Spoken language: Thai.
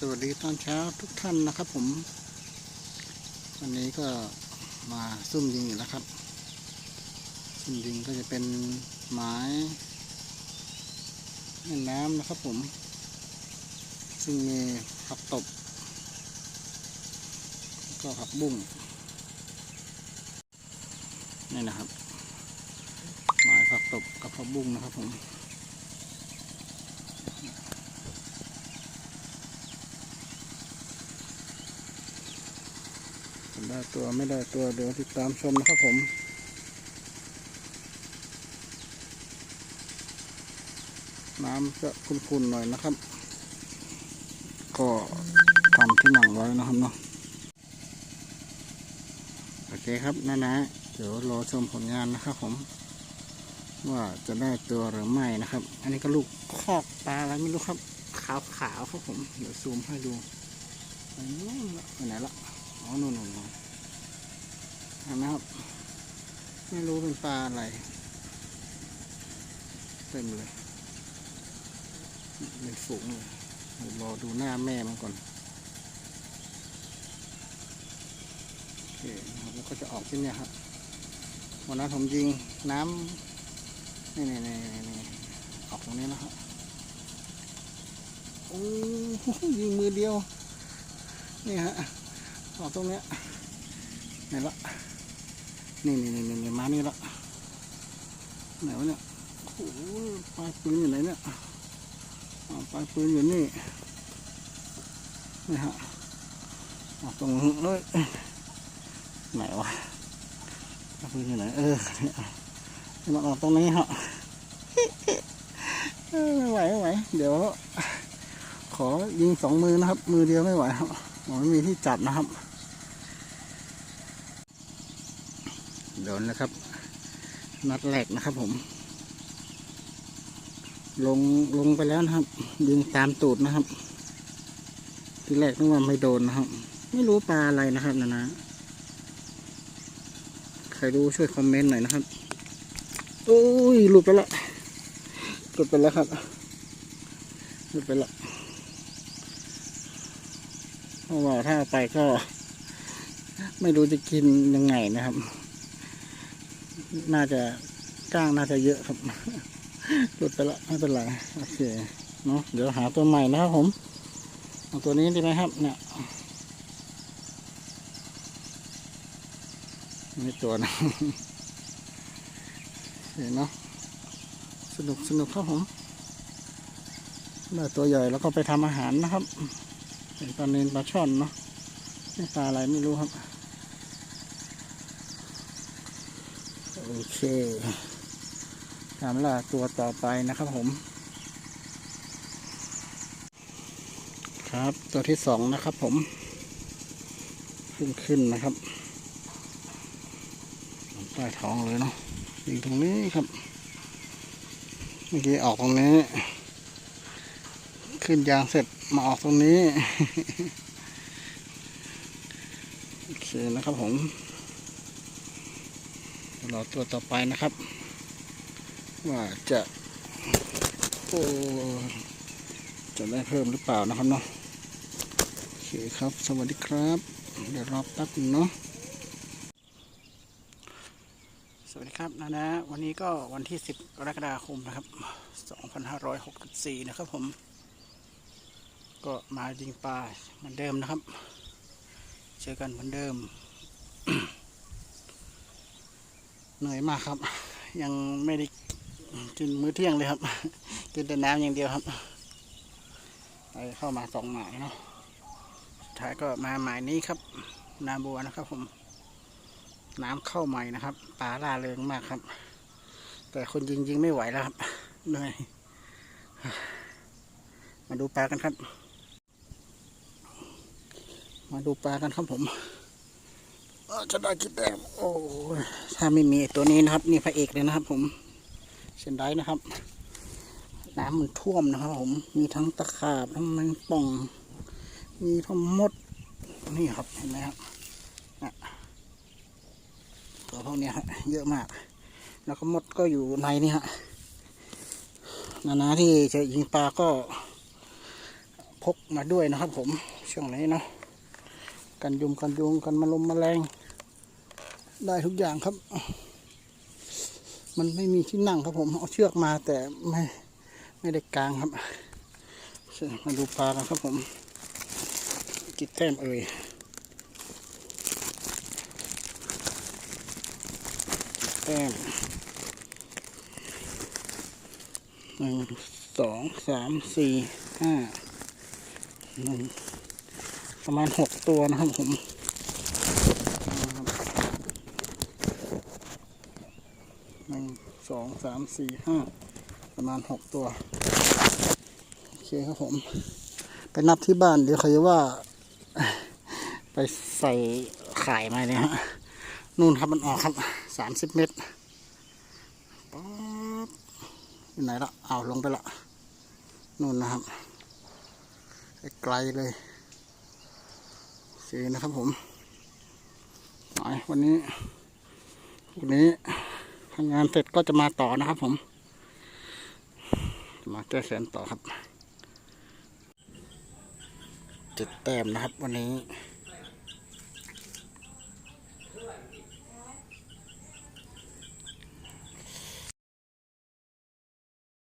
สวัสดีตอนเช้าทุกท่านนะครับผม วันนี้ก็มาซุ่มยิงอีกแล้วครับ ซุ่มยิงก็จะเป็นไม้แม่น้ำนะครับผม ซึ่งมีผักตบ ก็ผักบุ้งนี่นะครับ ไม้ผักตบกับผักบุ้งนะครับผม ได้ตัวไม่ได้ตัวเดี๋ยวติดตามชมนะครับผมน้ำจะขุ่นๆหน่อยนะครับ ก็ทำที่หนังไว้นะครับเนาะโอเคครับนะนะเดี๋ยวรอชมผลงานนะครับผม ว่าจะได้ตัวหรือไม่นะครับ อันนี้ก็ลูกคอกปลาอะไรไม่รู้ครับ ขาวๆครับผม เดี๋ยวซูมให้ดูไปนู่นละไปไหนละอ๋อนู่นนู่นนู่น เห็นไหมครับ ไม่รู้เป็นปลาอะไร เต็มเลยเป็นฝูงเลยรอดูหน้าแม่มันก่อนโอเคครับแล้วก็จะออกที่เนี่ยครับวันนั้นผมยิงน้ำนี่นี่นี่นี่ออกตรงนี้นะครับโอ้ยิงมือเดียว นี่ฮะออกตรงเนี้ยไหนละ นี่นี่นี่นี่มานี่ละไหนวะเนี่ยโอ้ปลายปืนอยู่ไหนเนี่ยปลายปืนอยู่นี่นี่ฮะออกตรงเลยไหนวะปลายปืนอยู่ไหนเออเนี่ยมันออกตรงนี้ฮะเออไม่ไหวไม่ไหวเดี๋ยว ขอยิงสองมือนะครับ มือเดียวไม่ไหวครับผมไม่มีที่จับนะครับ โดนแล้วครับ นัดแรกนะครับผม ลงลงไปแล้วนะครับยิงตามตูดนะครับ ทีแรกนึกว่าไม่โดนนะครับ ไม่รู้ปลาอะไรนะครับนะนะใครรู้ช่วยคอมเมนต์หน่อยนะครับโอ้ยหลุดไปละหลุดไปแล้วครับหลุดไปละเพราะว่าถ้าไปก็ ไม่รู้จะกินยังไงนะครับ น่าจะก้างน่าจะเยอะครับหลุดไปละไม่เป็นไรโอเคเนาะเดี๋ยวหาตัวใหม่นะครับผมเอาตัวนี้ดีไหมครับ เนี่ยนี่ตัวนะเห็นเนาะสนุกสนุกครับผมได้ตัวใหญ่แล้วก็ไปทำอาหารนะครับเป็นปลาเนนปลาช่อนเนาะปลาอะไรไม่รู้ครับ โอเคตามล่าตัวต่อไปนะครับผม ครับตัวที่สองนะครับผม ขึ้นขึ้นนะครับใต้ท้องเลยเนาะยิงตรงนี้ครับ เมื่อกี้ออกตรงนี้ ขึ้นยางเสร็จมาออกตรงนี้ โอเคนะครับผม รอตัวต่อไปนะครับ ว่าจะโอ้จะได้เพิ่มหรือเปล่านะครับเนาะโอเคครับ สวัสดีครับ เดี๋ยวรอแป๊บนึงเนาะสวัสดีครับนะนะ วันนี้ก็วันที่ 10 กรกฎาคมนะครับ 2564 นะครับผม ก็มายิงปลาเหมือนเดิมนะครับ เจอกันเหมือนเดิม เหนื่อยมากครับ ยังไม่ได้กินมื้อเที่ยงเลยครับ กินแต่น้ำอย่างเดียวครับไปเข้ามาสองหมายเนาะสุดท้ายก็มาหมายนี้ครับ นาบัวนะครับผมน้ำเข้าใหม่นะครับปลาล่าเริงมากครับ แต่คนยิงยิงไม่ไหวแล้วครับเหนื่อยมาดูปลากันครับ มาดูปลากันครับผม จะได้กี่แต้มโอ้ถ้าไม่มีตัวนี้นะครับ นี่พระเอกเลยนะครับ ผมเช่นได้นะครับ น้ำมันท่วมนะครับ ผม มีทั้งตะขาบทั้งแมงป่อง มีทั้งมด นี่ครับเห็นไหมครับตัวพวกนี้ฮะเยอะมาก แล้วก็มดก็อยู่ในนี่ฮะนานาที่จะยิงปลาก็พกมาด้วยนะครับ ผมช่วงนี้เนาะ กันยุงกันยุงกันมาลมแมลงได้ทุกอย่างครับ มันไม่มีที่นั่งครับผมเอาเชือกมาแต่ไม่ไม่ได้กลางครับมาดูปลากันครับผมกี่แต้มเอ่ยแต้มหนึ่งสองสามสี่ห้าหนึ่ง ประมาณหกตัวนะครับผมหนึ่งสองสามสี่ห้าประมาณหกตัว โอเคครับผม ไปนับที่บ้านเดี๋ยวเขาจะว่า ไปใส่ขายมาเนี่ยฮะ นู่นครับมันออกครับสามสิบเมตรป๊อบอยู่ไหนละเอาลงไปละนู่นนะครับไกลเลย นะครับผมหน่อยวันนี้วันนี้ทำงานเสร็จก็จะมาต่อนะครับผมจะมาแก้แสนต่อครับเจ็ดแต้มนะครับวันนี้